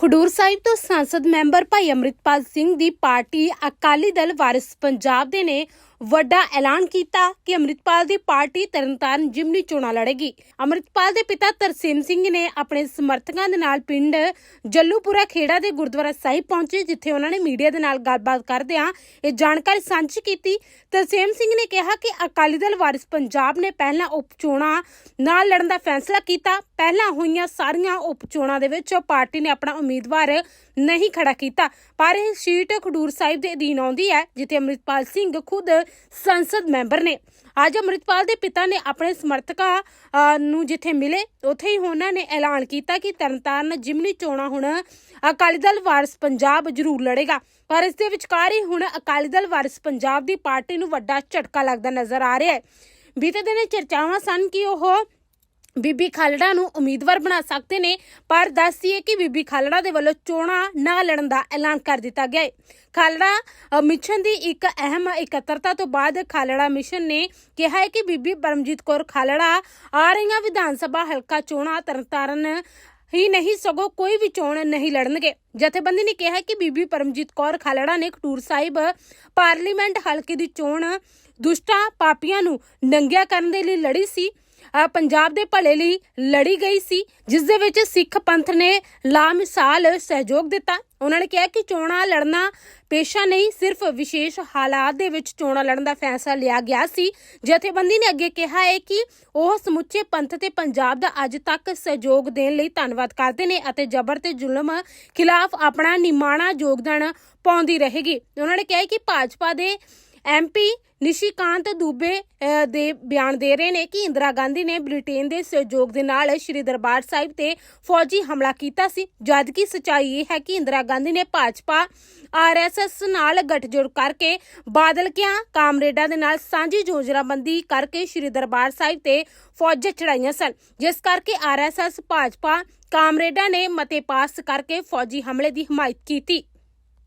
ਖਡੂਰ ਸਾਹਿਬ ਤੋਂ ਸੰਸਦ ਮੈਂਬਰ ਭਾਈ ਅਮਰਿਤਪਾਲ ਸਿੰਘ ਦੀ ਪਾਰਟੀ ਅਕਾਲੀ ਦਲ ਵਾਰਿਸ ਪੰਜਾਬ ਦੇ ਨੇ ਵੱਡਾ ਐਲਾਨ ਕੀਤਾ ਕਿ ਅਮਰਿਤਪਾਲ ਦੀ ਪਾਰਟੀ ਤਰਨਤਾਰਨ ਜਿਮਨੀ ਚੋਣਾਂ ਲੜੇਗੀ। ਅਮਰਿਤਪਾਲ ਦੇ ਪਿਤਾ ਤਰਸੇਮ ਸਿੰਘ ਨੇ ਆਪਣੇ ਸਮਰਥਕਾਂ ਦੇ ਨਾਲ ਪਿੰਡ ਜੱਲੂਪੁਰਾ ਖੇੜਾ ਦੇ ਗੁਰਦੁਆਰਾ ਸਾਹਿਬ ਪਹੁੰਚੇ, ਜਿੱਥੇ ਉਹਨਾਂ ਨੇ ਮੀਡੀਆ ਦੇ ਨਾਲ ਗੱਲਬਾਤ ਕਰਦਿਆਂ ਇਹ ਜਾਣਕਾਰੀ ਸਾਂਝੀ ਕੀਤੀ। ਤਰਸੇਮ ਸਿੰਘ ਨੇ ਕਿਹਾ ਕਿ ਅਕਾਲੀ ਦਲ ਵਾਰਿਸ ਪੰਜਾਬ ਨੇ ਪਹਿਲਾਂ ਉਪ ਚੋਣਾਂ ਨਾਲ ਲੜਨ ਦਾ ਫੈਸਲਾ ਕੀਤਾ ਪਹਿਲਾਂ ਹੋਈਆਂ ਸਾਰੀਆਂ ਉਪ ਚੋਣਾਂ ਦੇ ਵਿੱਚ ਪਾਰਟੀ ਨੇ ਆਪਣਾ ਉਮੀਦਵਾਰ ਨਹੀਂ ਖੜਾ ਕੀਤਾ। ਪਰ ਇਹ ਸੀਟ ਖਡੂਰ ਸਾਹਿਬ ਦੇ ਅਧੀਨ ਆਉਂਦੀ ਹੈ, ਜਿੱਥੇ ਅਮਰਿਤਪਾਲ ਸਿੰਘ ਖੁਦ ਸੰਸਦ ਮੈਂਬਰ ਨੇ। ਅੱਜ ਅਮਰਿਤਪਾਲ ਦੇ ਪਿਤਾ ਨੇ ਆਪਣੇ ਸਮਰਥਕਾਂ ਨੂੰ ਜਿੱਥੇ ਮਿਲੇ, ਉੱਥੇ ਹੀ ਉਹਨਾਂ ਨੇ ਐਲਾਨ ਕੀਤਾ ਕਿ ਤਰਨਤਾਰਨ ਜਿਮਨੀ ਚੋਣਾਂ ਹੁਣ ਅਕਾਲੀ ਦਲ ਵਾਰਸ ਪੰਜਾਬ ਜ਼ਰੂਰ ਲੜੇਗਾ। ਪਰ ਇਸ ਦੇ ਵਿਚਕਾਰ ਹੀ ਹੁਣ ਅਕਾਲੀ ਦਲ ਵਾਰਸ ਪੰਜਾਬ ਦੀ ਪਾਰਟੀ ਨੂੰ ਵੱਡਾ ਝਟਕਾ ਲੱਗਦਾ ਨਜ਼ਰ ਆ ਰਿਹਾ ਹੈ। ਬੀਤੇ ਦਿਨ ਚਰਚਾਵਾਂ ਸਨ ਕਿ ਉਹ ਬੀਬੀ ਖਾਲੜਾ ਨੂੰ ਉਮੀਦਵਾਰ ਬਣਾ ਸਕਦੇ ਨੇ, ਪਰ ਦੱਸੀਏ ਕਿ ਬੀਬੀ ਖਾਲੜਾ ਦੇ ਵੱਲੋਂ ਚੋਣਾਂ ਨਾ ਲੜਨ ਦਾ ਐਲਾਨ ਕਰ ਦਿੱਤਾ ਗਿਆ ਹੈ ਖਾਲੜਾ ਮਿਸ਼ਨ ਦੀ ਇੱਕ ਅਹਿਮ ਇਕੱਤਰਤਾ ਤੋਂ ਬਾਅਦ ਖਾਲੜਾ ਮਿਸ਼ਨ ਨੇ ਕਿਹਾ ਹੈ ਕਿ ਬੀਬੀ ਪਰਮਜੀਤ ਕੌਰ ਖਾਲੜਾ ਆ ਰਹੀਆਂ ਵਿਧਾਨ ਸਭਾ ਹਲਕਾ ਚੋਣਾਂ ਤਰਨਤਾਰਨ ਹੀ ਨਹੀਂ, ਸਗੋਂ ਕੋਈ ਵੀ ਚੋਣ ਨਹੀਂ ਲੜਨਗੇ। ਜਥੇਬੰਦੀ ਨੇ ਕਿਹਾ ਕਿ ਬੀਬੀ ਪਰਮਜੀਤ ਕੌਰ ਖਾਲੜਾ ਨੇ ਖਟੂਰ ਸਾਹਿਬ ਪਾਰਲੀਮੈਂਟ ਹਲਕੇ ਦੀ ਚੋਣ ਦੁਸ਼ਟਾਂ ਪਾਪੀਆਂ ਨੂੰ ਨੰਗਿਆ ਕਰਨ ਦੇ ਲਈ ਲੜੀ ਸੀ। ਪੰਜਾਬ ਦੇ ਭਲੇ ਲਈ ਲੜੀ ਗਈ ਸੀ, ਜਿਸ ਦੇ ਵਿੱਚ ਸਿੱਖ ਪੰਥ ਨੇ ਲਾਮਿਸਾਲ ਸਹਿਯੋਗ ਦਿੱਤਾ। ਉਹਨਾਂ ਨੇ ਕਿਹਾ ਕਿ ਚੋਣਾਂ ਲੜਨਾ ਪੇਸ਼ਾ ਨਹੀਂ, ਸਿਰਫ ਵਿਸ਼ੇਸ਼ ਹਾਲਾਤ ਦੇ ਵਿੱਚ ਚੋਣਾਂ ਲੜਨ ਦਾ ਫੈਸਲਾ ਲਿਆ ਗਿਆ ਸੀ। ਜਥੇਬੰਦੀ ਨੇ ਅੱਗੇ ਕਿਹਾ ਹੈ ਕਿ ਉਹ ਸਮੁੱਚੇ ਪੰਥ ਤੇ ਪੰਜਾਬ ਦਾ ਅੱਜ ਤੱਕ ਸਹਿਯੋਗ ਦੇਣ ਲਈ ਧੰਨਵਾਦ ਕਰਦੇ ਨੇ ਅਤੇ ਜ਼ਬਰ ਤੇ ਜ਼ੁਲਮ ਖਿਲਾਫ ਆਪਣਾ ਨਿਮਾਣਾ ਯੋਗਦਾਨ ਪਾਉਂਦੀ ਰਹੇਗੀ। ਉਹਨਾਂ ਨੇ ਕਿਹਾ ਕਿ ਭਾਜਪਾ ਦੇ ਐਮਪੀ ਨਿਸ਼ੀਕਾਂਤ ਦੂਬੇ ਦੇ ਬਿਆਨ ਦੇ ਰਹੇ ਨੇ ਕਿ ਇੰਦਰਾ ਗਾਂਧੀ ਨੇ ਬ੍ਰਿਟੇਨ ਦੇ ਸਹਿਯੋਗ ਦੇ ਨਾਲ ਸ਼੍ਰੀ ਦਰਬਾਰ ਸਾਹਿਬ ਤੇ ਫੌਜੀ ਹਮਲਾ ਕੀਤਾ ਸੀ। ਜਦਕਿ ਸਚਾਈ ਇਹ ਹੈ ਕਿ ਇੰਦਰਾ ਗਾਂਧੀ ਨੇ ਭਾਜਪਾ ਆਰਐਸਐਸ ਨਾਲ ਗੱਠਜੋੜ ਕਰਕੇ ਬਾਦਲਕਿਆਂ ਕਾਮਰੇਡਾਂ ਦੇ ਨਾਲ ਸਾਂਝੀ ਯੋਜਨਾਬੰਦੀ ਕਰਕੇ ਸ਼੍ਰੀ ਦਰਬਾਰ ਸਾਹਿਬ ਤੇ ਫੌਜਾਂ ਚੜਾਈਆਂ ਸਨ। ਜਿਸ ਕਰਕੇ ਆਰਐਸਐਸ ਭਾਜਪਾ, ਕਾਮਰੇਡਾਂ ਨੇ ਮਤੇ ਪਾਸ ਕਰਕੇ ਫੌਜੀ ਹਮਲੇ ਦੀ ਹਮਾਇਤ ਕੀਤੀ।